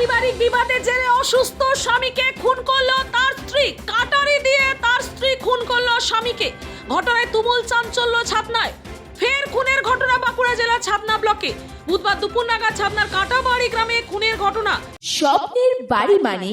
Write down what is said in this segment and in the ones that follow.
পারিবারিক বিবাদের জেরে অসুস্থ স্বামীকে খুন করল তার স্ত্রী। কাটারি দিয়ে তার স্ত্রী খুন করল স্বামীকে। ঘটনায় তুমুল চাঞ্চল্য ছাপনায়। ফের খুনের ঘটনা বাঁকুড়া জেলা ছাপনা ব্লকে। বুধবার দুপুর নাগাদ ছাপনার কাটাবাড়ি গ্রামে খুনের ঘটনা। স্বপ্নের বাড়ি মানে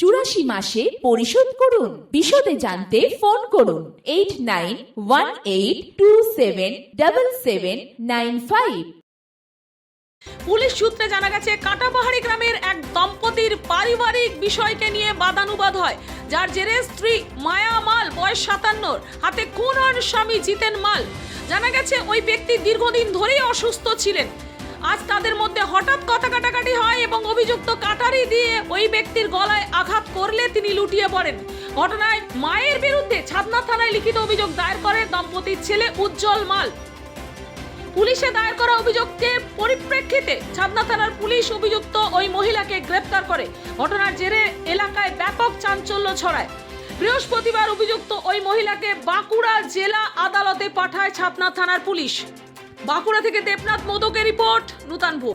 চুরাশি মাসে পরিশোধ করুন। বিশদে জানতে ফোন করুন eight nine one eight two seven double seven nine five. Police সূত্রে জানা গেছে কাটাপাহাড়ি গ্রামের এক দম্পতির পারিবারিক বিষয়কে নিয়ে বাদানুবাদ হয়, যার জেরে স্ত্রী মায়া মাল, বয়স সাতান্নর, হাতে হন স্বামী জিতেন মাল। জানা গেছে, ওই ব্যক্তি দীর্ঘদিন ধরেই অসুস্থ ছিলেন। আজ তাদের মধ্যে হঠাৎ কথা কাটাকাটি হয় এবং অভিযুক্ত কাটারি দিয়ে ওই ব্যক্তির গলায় আঘাত করলে তিনি লুটিয়ে পড়েন। ঘটনায় মায়ের বিরুদ্ধে ছাদনা থানায় লিখিত অভিযোগ দায়ের করে দম্পতির ছেলে উজ্জ্বল মাল। পুলিশে দায়ের করা অভিযোগকে পরিপ্রেক্ষিতে ছাদনা থানার পুলিশ অভিযুক্ত ওই মহিলাকে গ্রেপ্তার করে। ঘটনার জেরে এলাকায় ব্যাপক চাঞ্চল্য ছড়ায়। বৃহস্পতিবার অভিযুক্ত ওই মহিলাকে বাঁকুড়া জেলা আদালতে পাঠায় ছাতনা থানার পুলিশ। বাঁকুড়া থেকে দেবনাথ মোদকের রিপোর্ট নূতন ভোগ